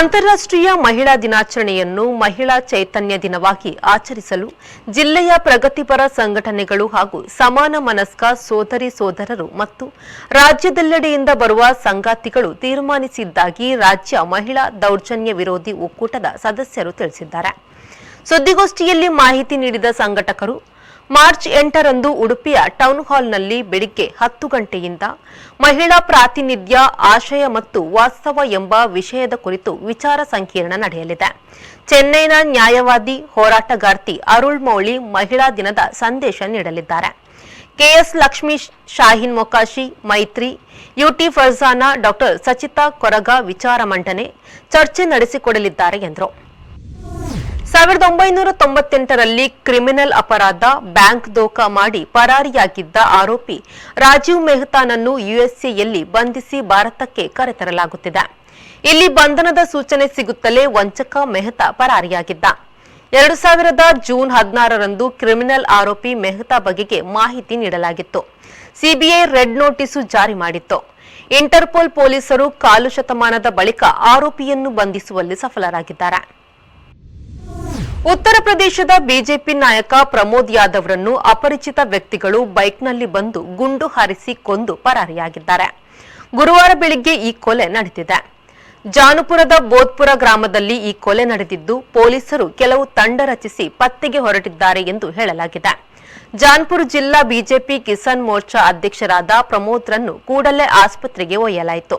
ಅಂತಾರಾಷ್ಟ್ರೀಯ ಮಹಿಳಾ ದಿನಾಚರಣೆಯನ್ನು ಮಹಿಳಾ ಚೈತನ್ಯ ದಿನವಾಗಿ ಆಚರಿಸಲು ಜಿಲ್ಲೆಯ ಪ್ರಗತಿಪರ ಸಂಘಟನೆಗಳು ಹಾಗೂ ಸಮಾನ ಮನಸ್ಕ ಸೋದರಿ ಸೋದರರು ಮತ್ತು ರಾಜ್ಯದೆಲ್ಲೆಡೆಯಿಂದ ಬರುವ ಸಂಗಾತಿಗಳು ತೀರ್ಮಾನಿಸಿದ್ದಾಗಿ ರಾಜ್ಯ ಮಹಿಳಾ ದೌರ್ಜನ್ಯ ವಿರೋಧಿ ಒಕ್ಕೂಟದ ಸದಸ್ಯರು ತಿಳಿಸಿದ್ದಾರೆ. ಸುದ್ದಿಗೋಷ್ಠಿಯಲ್ಲಿ ಮಾಹಿತಿ ನೀಡಿದ ಸಂಘಟಕರು ಮಾರ್ಚ್ ಎಂಟರಂದು ಉಡುಪಿಯ ಟೌನ್ ಹಾಲ್ನಲ್ಲಿ ಬೆಳಿಗ್ಗೆ ಹತ್ತು ಗಂಟೆಯಿಂದ ಮಹಿಳಾ ಪ್ರಾತಿನಿಧ್ಯ ಆಶಯ ಮತ್ತು ವಾಸ್ತವ ಎಂಬ ವಿಷಯದ ಕುರಿತು ವಿಚಾರ ಸಂಕಿರಣ ನಡೆಯಲಿದೆ. ಚೆನ್ನೈನ ನ್ಯಾಯವಾದಿ ಹೋರಾಟಗಾರ್ತಿ ಅರುಳ್ ಮೌಳಿ ಮಹಿಳಾ ದಿನದ ಸಂದೇಶ ನೀಡಲಿದ್ದಾರೆ. ಕೆಎಸ್ ಲಕ್ಷ್ಮೀ ಶಾಹೀನ್ ಮೊಕಾಶಿ, ಮೈತ್ರಿ, ಯುಟಿ ಫರ್ಜಾನಾ ಡಾಕ್ಟರ್ ಸಚಿತಾ ಕೊರಗ ವಿಚಾರ ಮಂಡನೆ ಚರ್ಚೆ ನಡೆಸಿಕೊಡಲಿದ್ದಾರೆ ಎಂದರು. ಸಾವಿರದ ಒಂಬೈನೂರ ತೊಂಬತ್ತೆಂಟರಲ್ಲಿ ಕ್ರಿಮಿನಲ್ ಅಪರಾಧ, ಬ್ಯಾಂಕ್ ದೋಖಾ ಮಾಡಿ ಪರಾರಿಯಾಗಿದ್ದ ಆರೋಪಿ ರಾಜೀವ್ ಮೆಹ್ತಾನನ್ನು ಯುಎಸ್ಎಯಲ್ಲಿ ಬಂಧಿಸಿ ಭಾರತಕ್ಕೆ ಕರೆತರಲಾಗುತ್ತಿದೆ. ಇಲ್ಲಿ ಬಂಧನದ ಸೂಚನೆ ಸಿಗುತ್ತಲೇ ವಂಚಕ ಮೆಹ್ತಾ ಪರಾರಿಯಾಗಿದ್ದ. ಎರಡು ಸಾವಿರದ ಜೂನ್ ಹದಿನಾರರಂದು ಕ್ರಿಮಿನಲ್ ಆರೋಪಿ ಮೆಹ್ತಾ ಬಗೆಗೆ ಮಾಹಿತಿ ನೀಡಲಾಗಿತ್ತು. ಸಿಬಿಐ ರೆಡ್ ನೋಟಿಸು ಜಾರಿ ಮಾಡಿತ್ತು. ಇಂಟರ್ಪೋಲ್ ಪೊಲೀಸರು ಕಾಲು ಶತಮಾನದ ಬಳಿಕ ಆರೋಪಿಯನ್ನು ಬಂಧಿಸುವಲ್ಲಿ ಸಫಲರಾಗಿದ್ದಾರೆ. ಉತ್ತರ ಪ್ರದೇಶದ ಬಿಜೆಪಿ ನಾಯಕ ಪ್ರಮೋದ್ ಯಾದವ್ರನ್ನು ಅಪರಿಚಿತ ವ್ಯಕ್ತಿಗಳು ಬೈಕ್ನಲ್ಲಿ ಬಂದು ಗುಂಡು ಹಾರಿಸಿ ಕೊಂದು ಪರಾರಿಯಾಗಿದ್ದಾರೆ. ಗುರುವಾರ ಬೆಳಿಗ್ಗೆ ಈ ಕೊಲೆ ನಡೆದಿದೆ. ಜಾನುಪುರದ ಬೋಧ್ಪುರ ಗ್ರಾಮದಲ್ಲಿ ಈ ಕೊಲೆ ನಡೆದಿದ್ದು, ಪೊಲೀಸರು ಕೆಲವು ತಂಡ ರಚಿಸಿ ಪತ್ತೆಗೆ ಹೊರಟಿದ್ದಾರೆ ಎಂದು ಹೇಳಲಾಗಿದೆ. ಜಾನ್ಪುರ್ ಜಿಲ್ಲಾ ಬಿಜೆಪಿ ಕಿಸಾನ್ ಮೋರ್ಚಾ ಅಧ್ಯಕ್ಷರಾದ ಪ್ರಮೋದ್ರನ್ನು ಕೂಡಲೇ ಆಸ್ಪತ್ರೆಗೆ ಒಯ್ಯಲಾಯಿತು.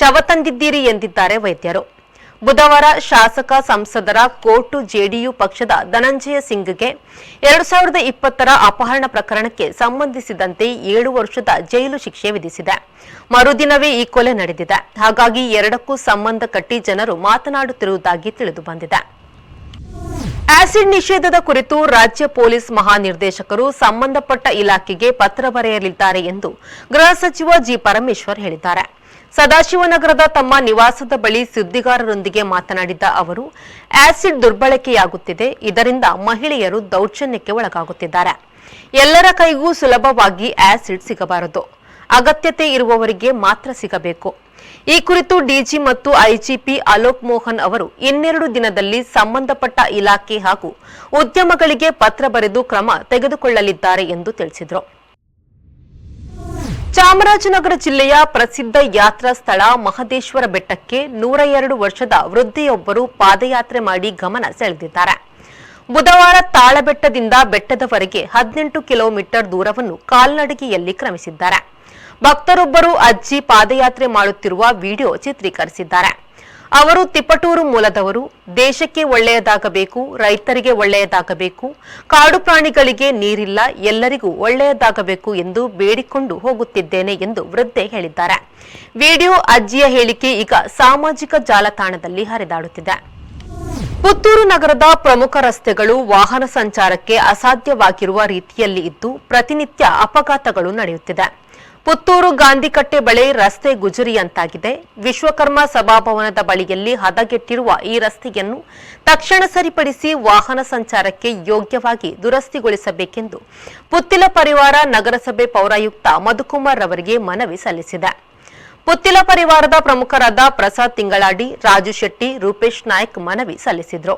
ಶವ ತಂದಿದ್ದೀರಿ ಎಂದಿದ್ದಾರೆ ವೈದ್ಯರು. ಬುಧವಾರ ಶಾಸಕ ಸಂಸದರ ಕೋರ್ಟು ಜೆಡಿಯು ಪಕ್ಷದ ಧನಂಜಯ ಸಿಂಗ್ಗೆ ಎರಡು ಸಾವಿರದ ಇಪ್ಪತ್ತರ ಅಪಹರಣ ಪ್ರಕರಣಕ್ಕೆ ಸಂಬಂಧಿಸಿದಂತೆ ಏಳು ವರ್ಷದ ಜೈಲು ಶಿಕ್ಷೆ ವಿಧಿಸಿದೆ. ಮರುದಿನವೇ ಈ ಕೊಲೆ ನಡೆದಿದೆ. ಹಾಗಾಗಿ ಎರಡಕ್ಕೂ ಸಂಬಂಧ ಕಟ್ಟಿ ಜನರು ಮಾತನಾಡುತ್ತಿರುವುದಾಗಿ ತಿಳಿದು ಬಂದಿದೆ. ಆಸಿಡ್ ನಿಷೇಧದ ಕುರಿತು ರಾಜ್ಯ ಪೊಲೀಸ್ ಮಹಾನಿರ್ದೇಶಕರು ಸಂಬಂಧಪಟ್ಟ ಇಲಾಖೆಗೆ ಪತ್ರ ಬರೆಯಲಿದ್ದಾರೆ ಎಂದು ಗೃಹ ಸಚಿವ ಜಿ ಪರಮೇಶ್ವರ್ ಹೇಳಿದ್ದಾರೆ. ಸದಾಶಿವನಗರದ ತಮ್ಮ ನಿವಾಸದ ಬಳಿ ಸುದ್ದಿಗಾರರೊಂದಿಗೆ ಮಾತನಾಡಿದ ಅವರು, ಆಸಿಡ್ ದುರ್ಬಳಕೆಯಾಗುತ್ತಿದೆ. ಇದರಿಂದ ಮಹಿಳೆಯರು ದೌರ್ಜನ್ಯಕ್ಕೆ ಒಳಗಾಗುತ್ತಿದ್ದಾರೆ. ಎಲ್ಲರ ಕೈಗೂ ಸುಲಭವಾಗಿ ಆಸಿಡ್ ಸಿಗಬಾರದು. ಅಗತ್ಯತೆ ಇರುವವರಿಗೆ ಮಾತ್ರ ಸಿಗಬೇಕು. ಈ ಕುರಿತು ಡಿಜಿ ಮತ್ತು ಐಜಿಪಿ ಅಲೋಕ್ ಮೋಹನ್ ಅವರು ಇನ್ನೆರಡು ದಿನದಲ್ಲಿ ಸಂಬಂಧಪಟ್ಟ ಇಲಾಖೆ ಹಾಗೂ ಉದ್ಯಮಗಳಿಗೆ ಪತ್ರ ಬರೆದು ಕ್ರಮ ತೆಗೆದುಕೊಳ್ಳಲಿದ್ದಾರೆ ಎಂದು ತಿಳಿಸಿದರು. ಚಾಮರಾಜನಗರ ಜಿಲ್ಲೆಯ ಪ್ರಸಿದ್ಧ ಯಾತ್ರಾ ಸ್ಥಳ ಮಹದೇಶ್ವರ ಬೆಟ್ಟಕ್ಕೆ ನೂರ ಎರಡು ವರ್ಷದ ವೃದ್ಧೆಯೊಬ್ಬರು ಪಾದಯಾತ್ರೆ ಮಾಡಿ ಗಮನ ಸೆಳೆದಿದ್ದಾರೆ. ಬುಧವಾರ ತಾಳಬೆಟ್ಟದಿಂದ ಬೆಟ್ಟದವರೆಗೆ ಹದಿನೆಂಟು ಕಿಲೋಮೀಟರ್ ದೂರವನ್ನು ಕಾಲ್ನಡಿಗೆಯಲ್ಲಿ ಕ್ರಮಿಸಿದ್ದಾರೆ. ಭಕ್ತರೊಬ್ಬರು ಅಜ್ಜಿ ಪಾದಯಾತ್ರೆ ಮಾಡುತ್ತಿರುವ ವಿಡಿಯೋ ಚಿತ್ರೀಕರಿಸಿದ್ದಾರೆ. ಅವರು ತಿಪಟೂರು ಮೂಲದವರು. ದೇಶಕ್ಕೆ ಒಳ್ಳೆಯದಾಗಬೇಕು, ರೈತರಿಗೆ ಒಳ್ಳೆಯದಾಗಬೇಕು. ಕಾಡು ಪ್ರಾಣಿಗಳಿಗೆ ನೀರಿಲ್ಲ, ಎಲ್ಲರಿಗೂ ಒಳ್ಳೆಯದಾಗಬೇಕು ಎಂದು ಬೇಡಿಕೊಂಡು ಹೋಗುತ್ತಿದ್ದೇನೆ ಎಂದು ವೃದ್ಧೆ ಹೇಳಿದ್ದಾರೆ. ವಿಡಿಯೋ ಅಜ್ಜಿಯ ಹೇಳಿಕೆ ಈಗ ಸಾಮಾಜಿಕ ಜಾಲತಾಣದಲ್ಲಿ ಹರಿದಾಡುತ್ತಿದೆ. ಪುತ್ತೂರು ನಗರದ ಪ್ರಮುಖ ರಸ್ತೆಗಳು ವಾಹನ ಸಂಚಾರಕ್ಕೆ ಅಸಾಧ್ಯವಾಗಿರುವ ರೀತಿಯಲ್ಲಿ ಇದ್ದು, ಪ್ರತಿನಿತ್ಯ ಅಪಘಾತಗಳು ನಡೆಯುತ್ತಿದೆ. ಪುತ್ತೂರು ಗಾಂಧಿಕಟ್ಟೆ ಬಳಿ ರಸ್ತೆ ಗುಜರಿಯಂತಾಗಿದೆ ವಿಶ್ವಕರ್ಮ ಸಭಾಭವನದ ಬಳಿಯಲ್ಲಿ ಹದಗೆಟ್ಟಿರುವ ಈ ರಸ್ತೆಯನ್ನು ತಕ್ಷಣ ಸರಿಪಡಿಸಿ ವಾಹನ ಸಂಚಾರಕ್ಕೆ ಯೋಗ್ಯವಾಗಿ ದುರಸ್ತಿಗೊಳಿಸಬೇಕೆಂದು ಪುತ್ತಿಲ ಪರಿವಾರ ನಗರಸಭೆ ಪೌರಾಯುಕ್ತ ಮಧುಕುಮಾರ್ ಅವರಿಗೆ ಮನವಿ ಸಲ್ಲಿಸಿದೆ. ಪುತ್ತಿಲ ಪರಿವಾರದ ಪ್ರಮುಖರಾದ ಪ್ರಸಾದ್ ತಿಂಗಳಾಡಿ, ರಾಜು ಶೆಟ್ಟಿ, ರೂಪೇಶ್ ನಾಯ್ಕ್ ಮನವಿ ಸಲ್ಲಿಸಿದರು.